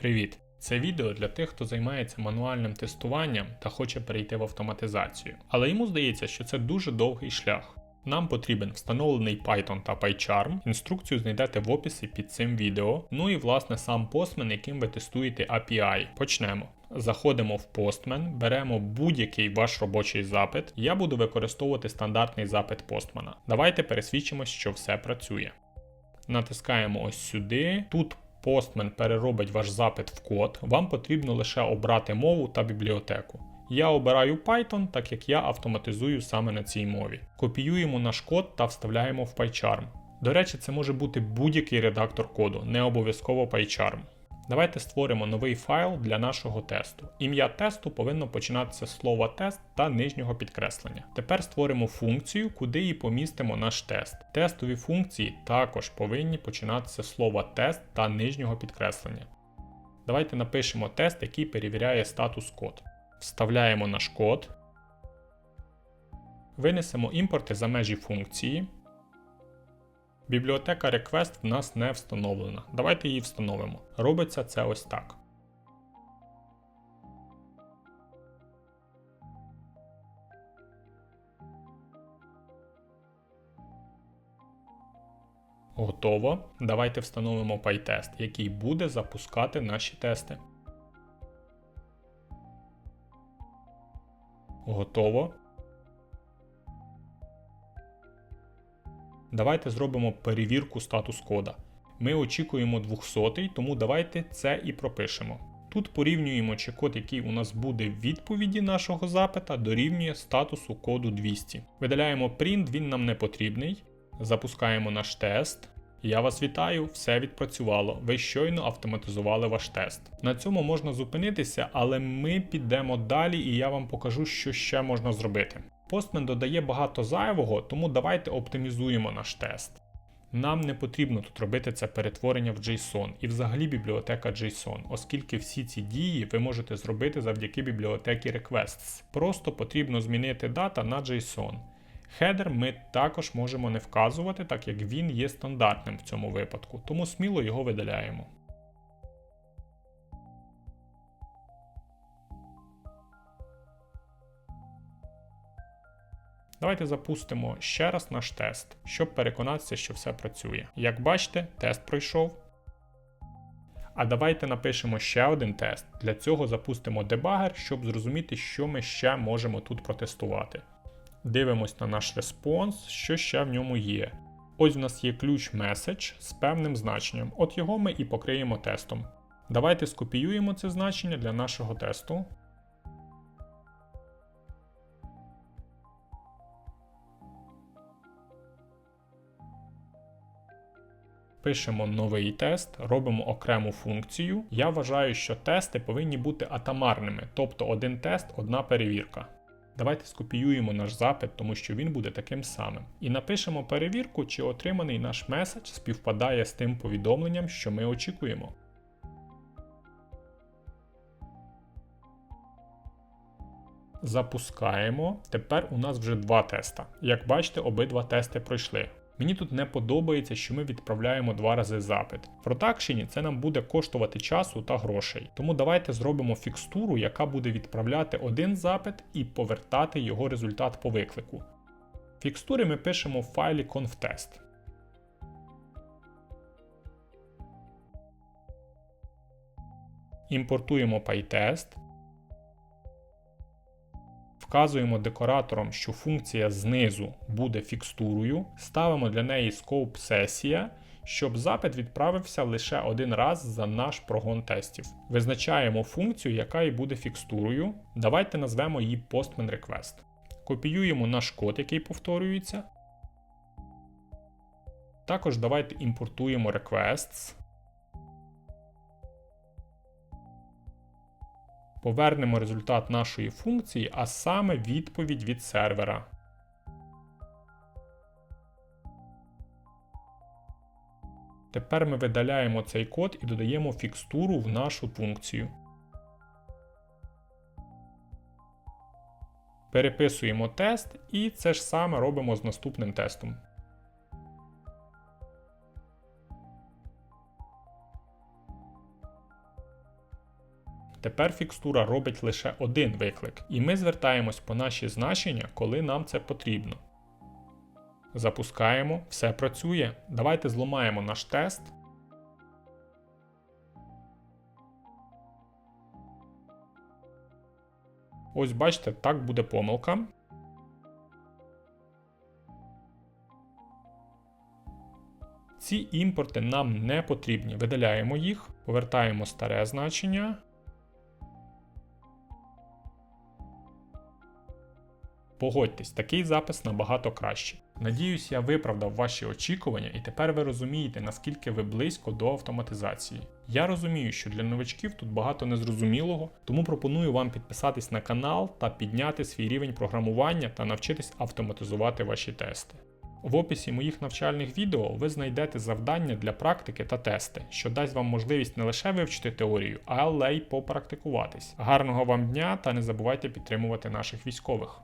Привіт! Це відео для тих, хто займається мануальним тестуванням та хоче перейти в автоматизацію. Але йому здається, що це дуже довгий шлях. Нам потрібен встановлений Python та PyCharm. Інструкцію знайдете в описі під цим відео. Ну і власне сам Postman, яким ви тестуєте API. Почнемо. Заходимо в Postman, беремо будь-який ваш робочий запит. Я буду використовувати стандартний запит Postman. Давайте пересвідчимось, що все працює. Натискаємо ось сюди. Тут Postman переробить ваш запит в код. Вам потрібно лише обрати мову та бібліотеку. Я обираю Python, так як я автоматизую саме на цій мові. Копіюємо наш код та вставляємо в PyCharm. До речі, це може бути будь-який редактор коду, не обов'язково PyCharm. Давайте створимо новий файл для нашого тесту. Ім'я тесту повинно починатися з слова тест та нижнього підкреслення. Тепер створимо функцію, куди і помістимо наш тест. Тестові функції також повинні починатися з слова тест та нижнього підкреслення. Давайте напишемо тест, який перевіряє статус код. Вставляємо наш код. Винесемо імпорти за межі функції. Бібліотека Request в нас не встановлена. Давайте її встановимо. Робиться це ось так. Готово. Давайте встановимо PyTest, який буде запускати наші тести. Готово. Давайте зробимо перевірку статус кода. Ми очікуємо 200, тому давайте це і пропишемо. Тут порівнюємо, чи код, який у нас буде в відповіді нашого запита, дорівнює статусу коду 200. Видаляємо print, він нам не потрібний. Запускаємо наш тест. Я вас вітаю, все відпрацювало. Ви щойно автоматизували ваш тест. На цьому можна зупинитися, але ми підемо далі і я вам покажу, що ще можна зробити. Postman додає багато зайвого, тому давайте оптимізуємо наш тест. Нам не потрібно тут робити це перетворення в JSON і взагалі бібліотека JSON, оскільки всі ці дії ви можете зробити завдяки бібліотеки Requests. Просто потрібно змінити дата на JSON. Хедер ми також можемо не вказувати, так як він є стандартним в цьому випадку, тому сміло його видаляємо. Давайте запустимо ще раз наш тест, щоб переконатися, що все працює. Як бачите, тест пройшов. А давайте напишемо ще один тест. Для цього запустимо дебагер, щоб зрозуміти, що ми ще можемо тут протестувати. Дивимось на наш респонс, що ще в ньому є. Ось у нас є ключ message з певним значенням. От його ми і покриємо тестом. Давайте скопіюємо це значення для нашого тесту. Пишемо новий тест, робимо окрему функцію. Я вважаю, що тести повинні бути атомарними, тобто один тест, одна перевірка. Давайте скопіюємо наш запит, тому що він буде таким самим. І напишемо перевірку, чи отриманий наш меседж співпадає з тим повідомленням, що ми очікуємо. Запускаємо. Тепер у нас вже два теста. Як бачите, обидва тести пройшли. Мені тут не подобається, що ми відправляємо два рази запит. В продакшені це нам буде коштувати часу та грошей. Тому давайте зробимо фікстуру, яка буде відправляти один запит і повертати його результат по виклику. Фікстури ми пишемо в файлі conftest. Імпортуємо PyTest. Вказуємо декоратором, що функція знизу буде фікстурою, ставимо для неї scope сесія, щоб запит відправився лише один раз за наш прогон тестів. Визначаємо функцію, яка і буде фікстурою. Давайте назвемо її Postman Request. Копіюємо наш код, який повторюється. Також давайте імпортуємо requests. Повернемо результат нашої функції, а саме відповідь від сервера. Тепер ми видаляємо цей код і додаємо фікстуру в нашу функцію. Переписуємо тест і це ж саме робимо з наступним тестом. Тепер фікстура робить лише один виклик, і ми звертаємось по наші значення, коли нам це потрібно. Запускаємо, все працює. Давайте зламаємо наш тест. Ось бачите, так буде помилка. Ці імпорти нам не потрібні. Видаляємо їх, повертаємо старе значення. Погодьтесь, такий запис набагато краще. Надіюсь, я виправдав ваші очікування, і тепер ви розумієте, наскільки ви близько до автоматизації. Я розумію, що для новачків тут багато незрозумілого, тому пропоную вам підписатись на канал та підняти свій рівень програмування та навчитись автоматизувати ваші тести. В описі моїх навчальних відео ви знайдете завдання для практики та тести, що дасть вам можливість не лише вивчити теорію, але й попрактикуватись. Гарного вам дня та не забувайте підтримувати наших військових.